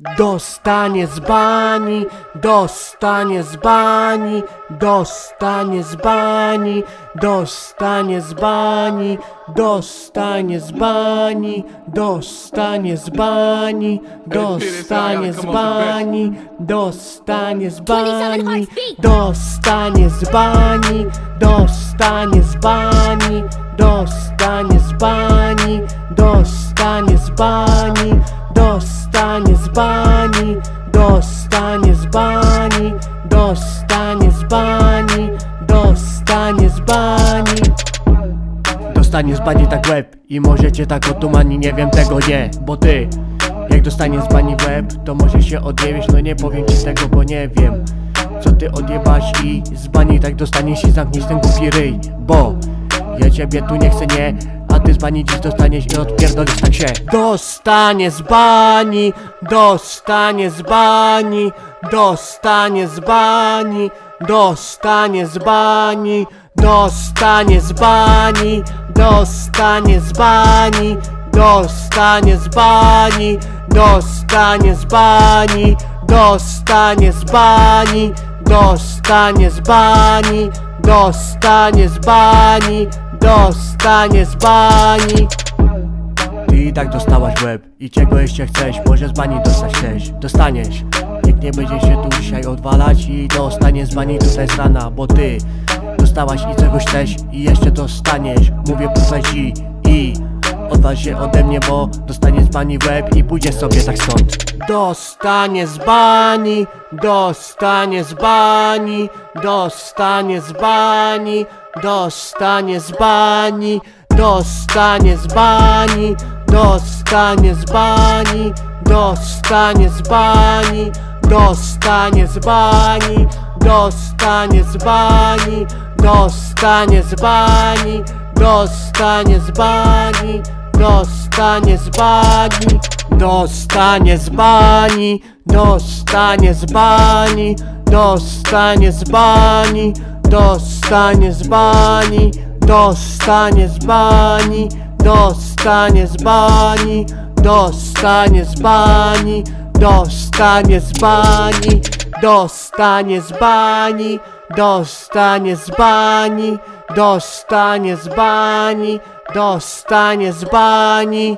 Dostanie z bani, dostanie z bani, dostanie z bani, dostanie z bani, dostanie z bani, dostanie z bani, dostanie z bani, dostanie z bani, dostanie z bani, dostanie z bani, dostanie z bani, dostanie z bani, bani, dostanie z bani, dostanie z bani, dostanie z bani. Dostanie z bani tak łeb i możecie tak otumani, nie wiem tego nie, bo ty Jak dostanie z bani łeb, to może się odjebiesz, no nie powiem ci tego, bo nie wiem Co ty odjebasz i z bani tak dostaniesz i zamkniesz ten głupi ryj, bo ja ciebie tu nie chcę, nie, ty z bani dziś dostaniesz i odpierdolisz tak się Dostanie z bani, dostanie z bani, dostanie z bani, dostanie z bani, dostanie z bani, dostanie z bani, dostanie z bani, dostanie z bani, dostanie z bani, dostanie z bani, dostanie z bani, dostanie z bani. Ty i tak dostałaś łeb i czego jeszcze chcesz, może z bani dostać też. Dostaniesz, nikt nie będzie się tu dzisiaj odwalać i dostanie z bani tutaj z rana Bo ty dostałaś i czegoś też i jeszcze dostaniesz. Mówię tutaj ci i odważ się ode mnie, bo dostanie z bani łeb i pójdzie sobie tak stąd Dostanie z bani, dostanie z bani, dostanie z bani, dostanie z bani, dostanie z bani, dostanie z bani, dostanie z bani, dostanie z bani, dostanie z bani, dostanie z bani, Dostanie z bani, dostanie z bani Dostanie z bani, dostanie z bani Dostanie z bani, dostanie z bani Dostanie z bani, dostanie z bani Dostanie z bani, dostanie z bani Dostanie z bani, dostanie z bani dostanie z bani, dostanie z bani.